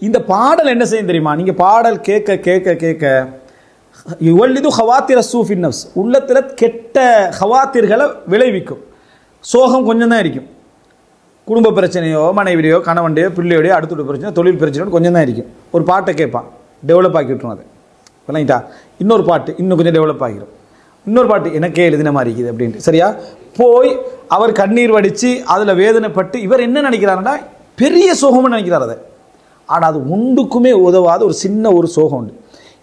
இந்த பாடல் என்ன செய்யும் தெரியுமா? நீங்கள் பாடல் கேட்க கேட்க கேட்க இவள்ளிது ஹவாத்திர சூஃபின் நப்ஸ் உள்ளத்துல கெட்ட ஹவாத்திர்களை விளைவிக்கும். சோகம் கொஞ்சம் தான் இருக்கும். குடும்ப பிரச்சனையோ மனைவியோ கணவன்டையோ பிள்ளையோடையோ அடுத்த பிரச்சனை தொழில் பிரச்சனையோ கொஞ்சம் தான் இருக்கும். ஒரு பாட்டை கேட்பான். டெவலப் ஆக்கி விட்டுரும் அதை. விளங்கிட்டா இன்னொரு பாட்டு இன்னும் கொஞ்சம் டெவலப் ஆகிடும் இன்னொரு பாட்டு எனக்கே எழுதின மாதிரி இருக்குது அப்படின்ட்டு. சரியா? போய் அவர் கண்ணீர் வடித்து அதில் வேதனைப்பட்டு இவர் என்ன நினைக்கிறாருன்னா பெரிய சோகம்னு நினைக்கிறார் அதை. ஆனால் அது உண்டுக்குமே உதவாத ஒரு சின்ன ஒரு சோகம் உண்டு.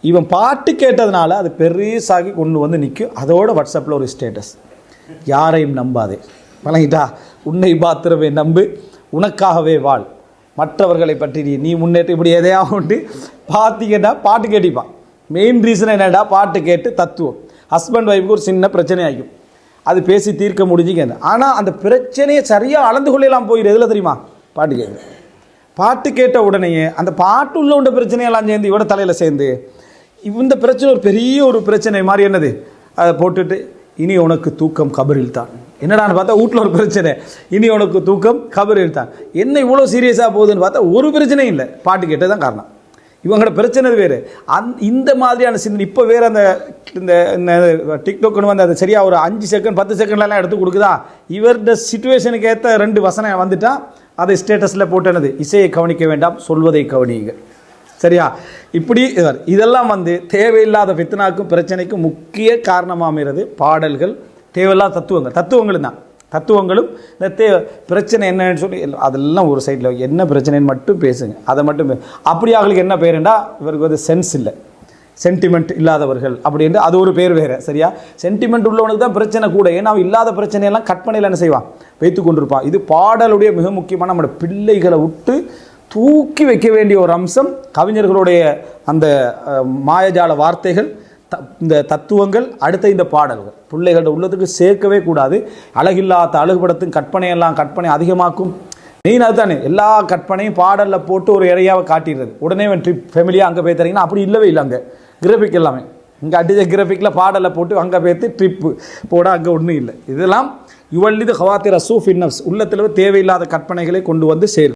இவன் பாட்டு கேட்டதுனால அது பெருசாகி கொண்டு வந்து நிற்கும் அதோட வாட்ஸ்அப்பில் ஒரு ஸ்டேட்டஸ் யாரையும் நம்பாதே. வழங்கிட்டா உன்னை பாத்திரமே நம்பு. உனக்காகவே வாழ். மற்றவர்களை பற்றி நீ நீ முன்னேற்ற இப்படி எதையாக உண்டு? பார்த்தீங்கன்னா பாட்டு கேட்டிப்பான். மெயின் ரீசன் என்னடா? பாட்டு கேட்டு தத்துவம். ஹஸ்பண்ட் ஒய்ஃபுக்கு ஒரு சின்ன பிரச்சனை ஆகும் அது பேசி தீர்க்க முடிஞ்சுங்க ஆனால் அந்த பிரச்சனையை சரியாக அளந்து கொள்ளலாம் போயிடு. எதில் தெரியுமா? பாட்டு கேட்குறேன் பாட்டு கேட்ட உடனேயே அந்த பாட்டு உள்ள உண்ட பிரச்சனையெல்லாம் சேர்ந்து இவட தலையில் சேர்ந்து இந்த பிரச்சனை ஒரு பெரிய ஒரு பிரச்சனை மாதிரி என்னது? அதை போட்டுட்டு இனி உனக்கு தூக்கம் கபரில் தான் என்னடான்னு பார்த்தா வீட்டில் ஒரு பிரச்சனை. இனி உனக்கு தூக்கம் கபரில் தான் என்ன இவ்வளோ சீரியஸாக போகுதுன்னு பார்த்தா ஒரு பிரச்சனையும் இல்லை. பாட்டு கேட்டது தான் காரணம். இவங்களோட பிரச்சனை வேறு. அந் இந்த மாதிரியான சிந்தனை இப்போ வேறு அந்த இந்த இந்த வந்து அது சரியாக ஒரு அஞ்சு செகண்ட் பத்து செகண்ட்லாம் எடுத்து கொடுக்குதா? இவருடைய சுச்சுவேஷனுக்கு ஏற்ற ரெண்டு வசனம் வந்துட்டால் அதை ஸ்டேட்டஸில் போட்டனது இசையை கவனிக்க வேண்டாம் சொல்வதை கவனியுங்க சரியா? இப்படி இதெல்லாம் வந்து தேவையில்லாத வித்தனாக்கும் பிரச்சனைக்கும் முக்கிய காரணமாகிறது பாடல்கள். தேவையில்லாத தத்துவங்கள். தத்துவங்களும் தான். தத்துவங்களும் இந்த தே பிரச்சனை என்னன்னு சொல்லி அதெல்லாம் ஒரு சைடில் என்ன பிரச்சனைன்னு மட்டும் பேசுங்க. அதை மட்டும் அப்படி அவங்களுக்கு என்ன பேருண்டா? இவருக்கு வந்து சென்ஸ் இல்லை. சென்டிமெண்ட் இல்லாதவர்கள் அப்படின்ட்டு அது ஒரு பேர் வேறு சரியா? சென்டிமெண்ட் உள்ளவனுக்கு தான் பிரச்சனை கூட. ஏன்னா அவன் இல்லாத பிரச்சனையெல்லாம் கற்பனையில் என்ன செய்வான்? வைத்து கொண்டிருப்பான். இது பாடலுடைய மிக முக்கியமான நம்மளோட பிள்ளைகளை விட்டு தூக்கி வைக்க வேண்டிய ஒரு அம்சம். கவிஞர்களுடைய அந்த மாயஜால வார்த்தைகள் த- இந்த தத்துவங்கள் அடுத்த இந்த பாடல்கள். பிள்ளைகளோட உள்ளத்துக்கு சேர்க்கவே கூடாது. அழகில்லாத அழகுபடத்தும் கற்பனையெல்லாம் கற்பனை அதிகமாக்கும். மெயின் அதுதானே. எல்லா கற்பனையும் பாடலில் போட்டு ஒரு இறையாவை காட்டிடுறது. உடனே ட்ரிப் ஃபேமிலியாக அங்கே போய் தரீங்கன்னா அப்படி இல்லவே இல்லை அங்கே. கிராஃபிக் எல்லாமே. இங்கே அடிச்ச கிராஃபிக்கில் பாடலை போட்டு அங்கே போய்த்து ட்ரிப்பு போட அங்கே ஒன்றும் இல்லை. இதெல்லாம் யுவல்லிது ஹவாத்திர சூஃப் இன்னப்ஸ் உள்ளத்தில் தேவையில்லாத கற்பனைகளை கொண்டு வந்து சேரும்.